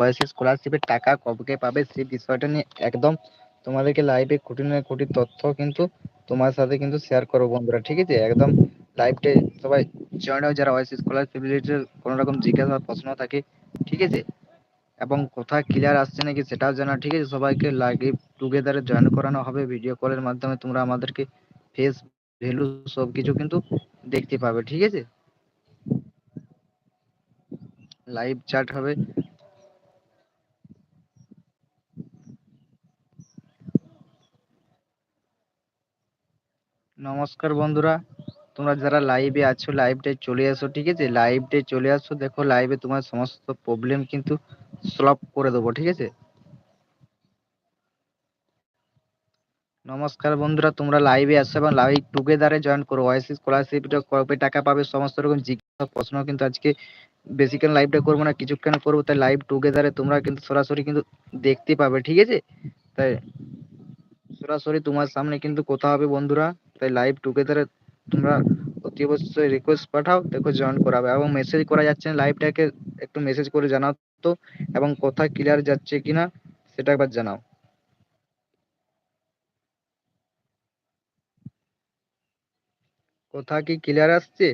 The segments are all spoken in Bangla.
ওয়াইসি স্কলারশিপের টাকা কবে পাবে সেই বিষয়টা নিয়ে একদম তোমাদেরকে লাইভে খুঁটি না খুঁটি তথ্য কিন্তু তোমার সাথে কিন্তু শেয়ার করব বন্ধুরা, ঠিক আছে? একদম লাইভটা সবাই জয়েন হয়ে যারা ওয়াইসি স্কলারশিপ রিলেটেড কোনো রকম জিজ্ঞাসা প্রশ্ন থাকে, ঠিক আছে? এবং কোথায় ক্লিয়ার আসছে নাকি সেটাও জানা, ঠিক আছে? সবাইকে লাইভ টুগেদারে জয়েন করানো হবে ভিডিও কলের মাধ্যমে তোমরা আমাদেরকে ফেস ভ্যালু সব কিছু কিন্তু দেখতে পাবে, ঠিক আছে? লাইভ চ্যাট হবে। নমস্কার বন্ধুরা, তোমরা যারা লাইভে আছো লাইভটায় চলে আসো, ঠিক আছে? লাইভটায় চলে আসো, দেখো লাইভে তোমার সমস্ত প্রবলেম কিন্তু সলভ করে দেবো, ঠিক আছে? নমস্কার বন্ধুরা, তোমরা লাইভে আসো এবং লাইভ টুগেদারে জয়েন করো। ওয়াইসি স্কলারশিপটা কবে টাকা পাবে, সমস্ত রকম জিজ্ঞাসা প্রশ্ন কিন্তু আজকে বেসিক্যাল লাইভটা করব না, কিছুক্ষণ করব, তাই লাইভ টুগেদারে তোমরা কিন্তু সরাসরি কিন্তু দেখতে পাবে, ঠিক আছে? তাই সরাসরি তোমার সামনে কিন্তু কথা হবে বন্ধুরা। তাই লাইভ টুগেদারে তোমরা অতি অবশ্যই রিকোয়েস্ট পাঠাও, দেখো জয়েন করাবে। এবং মেসেজ করা যাচ্ছে না লাইভটাকে একটু মেসেজ করে জানাও তো, এবং কোথায় ক্লিয়ার যাচ্ছে কিনা সেটা একবার জানাও। কথা কি ক্লিয়ার আসছে?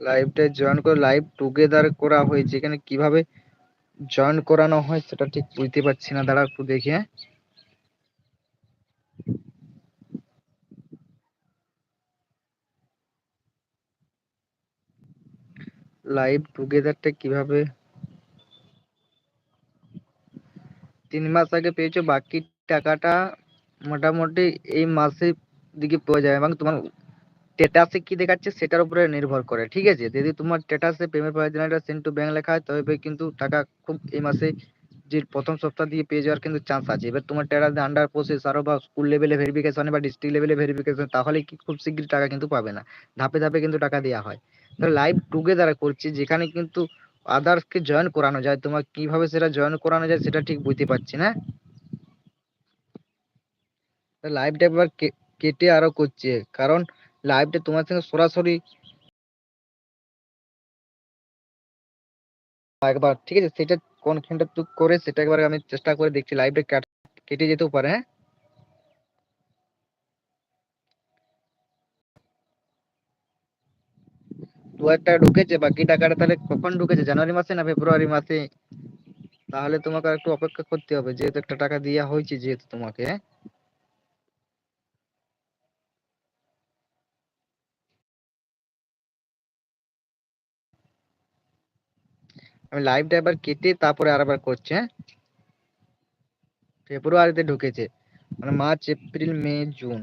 লাইভটা জয়েন করে লাইভ টুগেদার করা হয়েছে। এখানে কীভাবে জয়েন করানো হয় সেটা ঠিক বুঝতে পারছি না। দাঁড়া একটু দেখি লাইভ টুগেদারটা কীভাবে? তিন মাস আগে পেয়েছ, বাকি টাকাটা মোটামুটি এই মাসের দিকে পাওয়া যাবে এবং তোমার স্ট্যাটাসে কি দেখাচ্ছে সেটার উপরে নির্ভর করে, ঠিক আছে? যদি তোমার স্ট্যাটাসে পেমেন্ট প্রয়োজনটা সেন্ড টু ব্যাংক লেখা হয়, তবে কিন্তু টাকা খুব এই মাসে যে প্রথম সপ্তাহ দিয়ে পেয়ে যাওয়ার কিন্তু চান্স আছে। এবার তোমার স্ট্যাটাস আন্ডার প্রসেস আরও বা স্কুল লেভেলে ভেরিফিকেশন বা ডিস্ট্রিক্ট লেভেলে ভেরিফিকেশন তাহলে কি খুব শীঘ্রই টাকা কিন্তু পাবে না। ধাপে ধাপে কিন্তু টাকা দেওয়া হয়। তাহলে লাইভ টুগেদার করছি, যেখানে কিন্তু আদার্সকে জয়েন করানো যায়, তোমার কীভাবে সেটা জয়েন করানো যায় সেটা ঠিক বুঝতে পারছি না। লাইভটা একবার কেটে আরও করছে, কারণ লাইভটা তোমার সঙ্গে সরাসরি একবার, ঠিক আছে? সেটা কোনখানটা তুই করে সেটা একবার আমি চেষ্টা করে দেখছি লাইভটা কেটে যেতেও পারে হ্যাঁ? দু হাজার টাকা ঢুকেছে, বাকি টাকাটা তাহলে কখন ঢুকেছে? জানুয়ারি মাসে না ফেব্রুয়ারি মাসে? তাহলে তোমাকে একটু অপেক্ষা করতে হবে, যেহেতু একটা টাকা দেওয়া হয়েছে, যেহেতু তোমাকে আমি লাইভটা এবার কেটে তারপরে আরেকবার করছি হ্যাঁ? ফেব্রুয়ারিতে ঢুকেছে। মানে মার্চ, এপ্রিল, মে, জুন।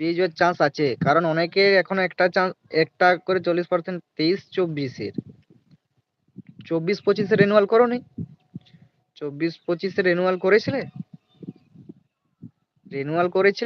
যাওয়ার চান্স আছে, কারণ অনেকে এখন একটা চান্স একটা করে চল্লিশ পার্সেন্ট তেইশ, চব্বিশের। চব্বিশ পঁচিশে রেনুয়াল করো নি চব্বিশ পঁচিশে রেনুয়াল করেছিলে? রেনুয়াল করেছিলে?